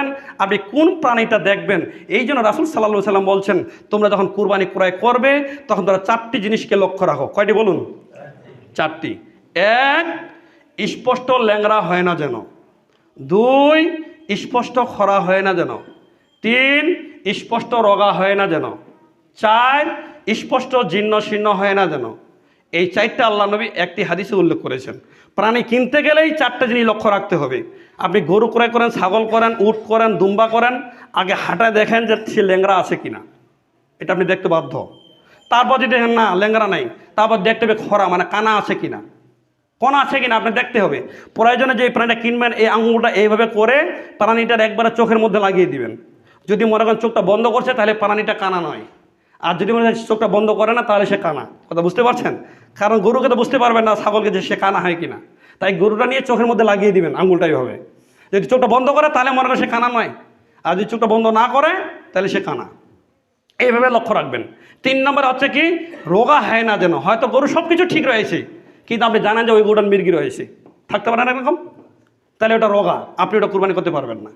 করবেন আপনি কোন প্রাণীটা দেখবেন? এই জন্য রাসুল সাল্লাহ সাল্লাম বলছেন, তোমরা যখন কুরবানি ক্রয় করবে, তখন তোমরা চারটি জিনিসকে লক্ষ্য রাখো। কয়টি বলুন? চারটি। এক, স্পষ্ট ল্যাংরা হয় না যেন। দুই, স্পষ্ট খরা হয় না যেন। তিন, স্পষ্ট রগা হয় না যেন। চার, স্পষ্ট জীর্ণ শীর্ণ হয় না যেন। এই চারটা আল্লাহ নবী একটি হাদিসে উল্লেখ করেছেন। প্রাণী কিনতে গেলেই চারটা জিনিস লক্ষ্য রাখতে হবে। আপনি গরু ক্রয় করেন, ছাগল করেন, উট করেন, দুম্বা করেন, আগে হাঁটায় দেখেন যে সে ল্যাংড়া আছে কিনা। এটা আপনি দেখতে বাধ্য। তারপর যদি দেখেন, না, ল্যাংড়া নাই। তারপর দেখতে হবে খরা মানে কানা আছে কিনা। কোন আছে কিনা, আপনি দেখতে হবে। প্রয়োজনে যে প্রাণীটা কিনবেন, এই আঙুলটা এইভাবে করে প্রাণীটার একবারে চোখের মধ্যে লাগিয়ে দিবেন। যদি মনে করেন চোখটা বন্ধ করছে, তাহলে প্রাণীটা কানা নয়। আর যদি মনে চোখটা বন্ধ করে না, তাহলে সে কানা। কথা বুঝতে পারছেন? কারণ গরুকে তো বুঝতে পারবেন না ছাগলকে যে সে কানা হয় কিনা। তাই গরুটা নিয়ে চোখের মধ্যে লাগিয়ে দিবেন আঙুলটা এইভাবে যদি চোখটা বন্ধ করে, তাহলে মনে করেন সে কানা নয়। আর যদি চোখটা বন্ধ না করে, তাহলে সে কানা। এইভাবে লক্ষ্য রাখবেন। তিন নম্বরে হচ্ছে কি, রোগা হয় না যেন। হয়তো গরু সব কিছু ঠিক রয়েছে, কিন্তু আপনি জানেন যে ওই গরুটার মির্গি রয়েছে। থাকতে পারে না এরকম? তাহলে ওটা রোগা। আপনি ওটা কুরবানি করতে পারবেন না।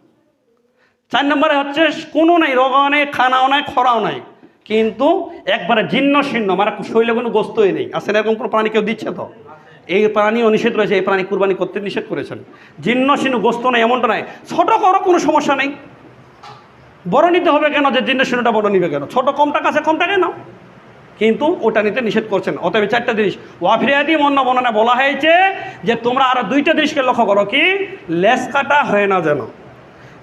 চার নম্বরে হচ্ছে, কোনো নাই, রোগাও নেই, খানাও নাই, খরাও নাই। কিন্তু একবারে জীর্ণ শীর্ণ মানে শৈলে কোনো গোস্তই নেই। আসলে এরকম কোনো প্রাণী কেউ দিচ্ছে তো? এই প্রাণীও নিষেধ রয়েছে, এই প্রাণী কুরবানি করতে নিষেধ করেছেন। জীর্ণ শীর্ণ গোস্ত নেই, এমনটা নাই। ছোট করো, কোনো সমস্যা নেই। বড় নিতে হবে কেন যে জিনিস শূন্যটা বড় নিবে কেন? ছোট কমটা কাছে কমটা কম টাকায় কিন্তু ওটা নিতে নিষেধ করছেন। অতএব চারটা জিনিস ওয়াফিরিয়াদি অন্য বর্ণনা বলা হয়েছে যে তোমরা আরও দুইটা জিনিসকে লক্ষ্য করো কি? লেস কাটা হয় না যেন।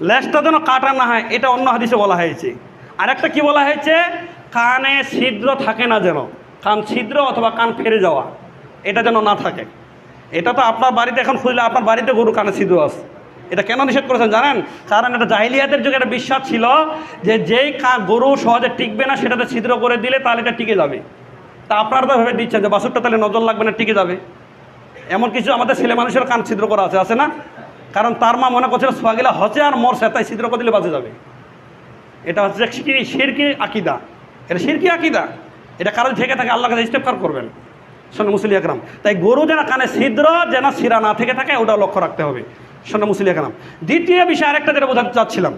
লেসটা যেন কাটা না হয়, এটা অন্য হাদিসে বলা হয়েছে। আরেকটা কি বলা হয়েছে? কানে ছিদ্র থাকে না যেন, কান ছিদ্র অথবা কান ফেরে যাওয়া, এটা যেন না থাকে। এটা তো আপনার বাড়িতে এখন খুঁজলে আপনার বাড়িতে গরু কানে ছিদ্র আছে। এটা কেন নিষেধ করেছেন জানেন? কারণ এটা জাহিলিয়াতের যুগে একটা বিশ্বাস ছিল যে যেই কা গরু সহজে টিকবে না সেটাতে ছিদ্র করে দিলে তাহলে এটা টিকে যাবে। তা আপনারা তো ভেবে দিচ্ছেন যে বাসুরটা তাহলে নজর লাগবে না, টিকে যাবে। এমন কিছু আমাদের ছেলে মানুষের কান ছিদ্র করা আছে আছে না? কারণ তার মা মনে করছিল সোয়াগিলা হচ্ছে আর মরছে, তাই ছিদ্র করে দিলে বাঁচে যাবে। এটা হচ্ছে কি শিরকি আকিদা। এটা শিরকি আকিদা। এটা কারণ থেকে থাকে আল্লাহ কাছে ইস্তেফার করবেন। সোনা মুসলি আকরাম, তাই গরু যেন কানে ছিদ্র, যেন শিরা না থেকে থাকে, ওটা লক্ষ্য রাখতে হবে। সোনা মুসলি আকরাম, দ্বিতীয় বিষয় আরেকটা যেটা বোঝাতে চাচ্ছিলাম।